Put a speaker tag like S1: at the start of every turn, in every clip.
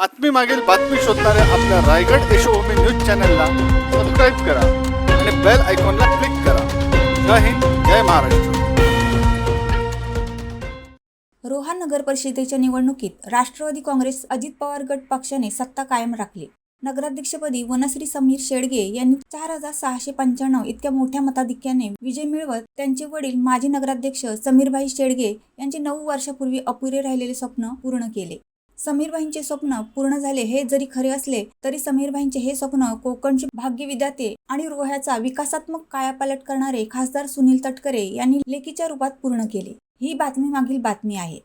S1: बातमी मागील बातमी शोधणाऱ्या आपल्या रायगड यशोभूमी न्यूज चॅनलला सबस्क्राईब करा आणि बेल आयकॉनला क्लिक करा. जय हिंद जय महाराष्ट्र.
S2: रोहा नगर परिषदेच्या निवडणुकीत राष्ट्रवादी काँग्रेस अजित पवार गट पक्षाने सत्ता कायम राखली. नगराध्यक्षपदी वनश्री समीर शेडगे यांनी चार हजार सहाशे पंच्याण्णव इतक्या मोठ्या मताधिक्याने विजय मिळवत त्यांचे वडील माजी नगराध्यक्ष समीरभाई शेडगे यांचे नऊ वर्षापूर्वी अपुरे राहिलेले स्वप्न पूर्ण केले. समीरबाईंचे स्वप्न पूर्ण झाले हे जरी खरे असले तरी समीरबाईंचे हे स्वप्न कोकणचे विद्याते आणि रोह्याचा विकासात्मक कायापालट करणारे खासदार सुनील तटकरे यांनी लेखीच्या रूपात पूर्ण केले. ही बातमी मागील बातमी आहे.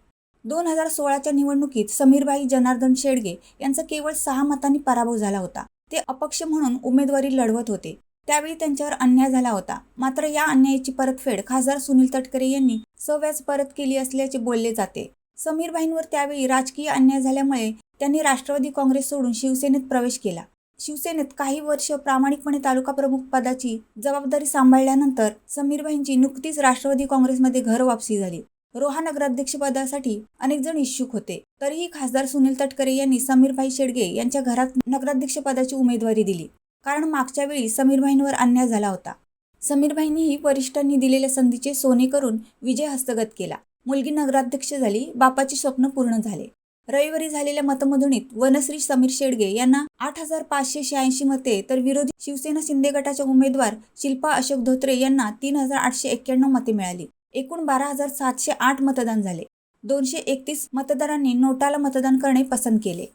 S2: दोन हजार सोळाच्या निवडणुकीत समीरबाई जनार्दन शेडगे यांचा केवळ सहा मतांनी पराभव झाला होता. ते अपक्ष म्हणून उमेदवारी लढवत होते. त्यावेळी त्यांच्यावर अन्याय झाला होता. मात्र या अन्यायाची परतफेड खासदार सुनील तटकरे यांनी सव्याज परत केली असल्याचे बोलले जाते. समीरबाईंवर त्यावेळी राजकीय अन्याय झाल्यामुळे त्यांनी राष्ट्रवादी काँग्रेस सोडून शिवसेनेत प्रवेश केला. शिवसेनेत काही वर्ष प्रामाणिकपणे तालुका प्रमुख पदाची जबाबदारी सांभाळल्यानंतर समीरबाईंची नुकतीच राष्ट्रवादी काँग्रेसमध्ये घर वापसी झाली. रोहा नगराध्यक्षपदासाठी अनेक जण इच्छुक होते. तरीही खासदार सुनील तटकरे यांनी समीरभाई शेडगे यांच्या घरात नगराध्यक्षपदाची उमेदवारी दिली. कारण मागच्या वेळी समीरभाईंवर अन्याय झाला होता. समीरभाईंनीही वरिष्ठांनी दिलेल्या संधीचे सोने करून विजय हस्तगत केला. मुलगी नगराध्यक्ष झाली बापाचे स्वप्न पूर्ण झाले. रविवारी झालेल्या मतमोजणीत वनश्री समीर शेडगे यांना आठ हजार पाचशे शहाऐंशी मते तर विरोधी शिवसेना शिंदे गटाच्या उमेदवार शिल्पा अशोक धोत्रे यांना तीन हजार आठशे एक्क्याण्णव मते मिळाली. एकूण बारा हजार सातशे आठ मतदान झाले. दोनशे एकतीस मतदारांनी नोटाला मतदान करणे पसंत केले.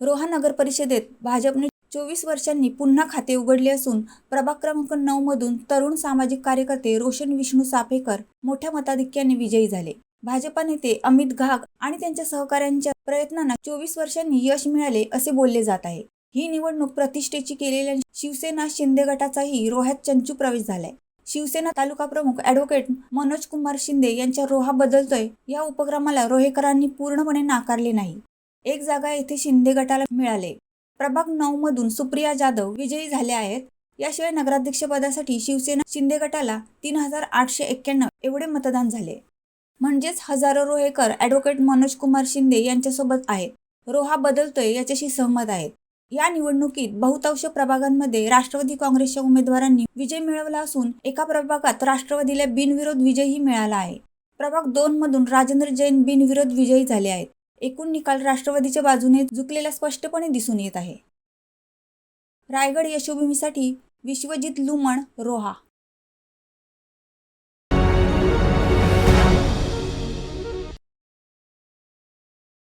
S2: रोहा नगर परिषदेत भाजपने चोवीस वर्षांनी पुन्हा खाते उघडले असून प्रभाग क्रमांक नऊ मधून तरुण सामाजिक कार्यकर्ते रोशन विष्णू सापेकर मोठ्या मताधिक्याने विजयी झाले. भाजपा नेते अमित घाग आणि त्यांच्या सहकाऱ्यांच्या प्रयत्नांना चोवीस वर्षांनी यश मिळाले असे बोलले जात आहे. ही निवडणूक प्रतिष्ठेची केलेल्या शिवसेना शिंदे गटाचाही रोह्यात चंचू प्रवेश झालाय. शिवसेना तालुका प्रमुख ॲडव्होकेट मनोज कुमार शिंदे यांच्या रोहा बदलतोय या उपक्रमाला रोहेकरांनी पूर्णपणे नाकारले नाही. एक जागा येथे शिंदे गटाला मिळाले. प्रभाग नऊ मधून सुप्रिया जाधव विजयी झाल्या आहेत. याशिवाय नगराध्यक्षपदासाठी शिवसेना शिंदे गटाला तीन हजार आठशे एक्क्याण्णव एवढे मतदान झाले. म्हणजेच हजारो रोहेकर ॲडव्होकेट मनोज कुमार शिंदे यांच्यासोबत आहेत. रोहा बदलतोय याच्याशी सहमत आहेत. या निवडणुकीत बहुतांश प्रभागांमध्ये राष्ट्रवादी काँग्रेसच्या उमेदवारांनी विजय मिळवला असून एका प्रभागात राष्ट्रवादीला बिनविरोध विजयही मिळाला आहे. प्रभाग दोन मधून राजेंद्र जैन बिनविरोध विजयी झाले आहेत. एकूण निकाल राष्ट्रवादीच्या बाजूने झुकलेला स्पष्टपणे दिसून येत आहे. रायगड यशोभूमीसाठी विश्वजित लुमण रोहा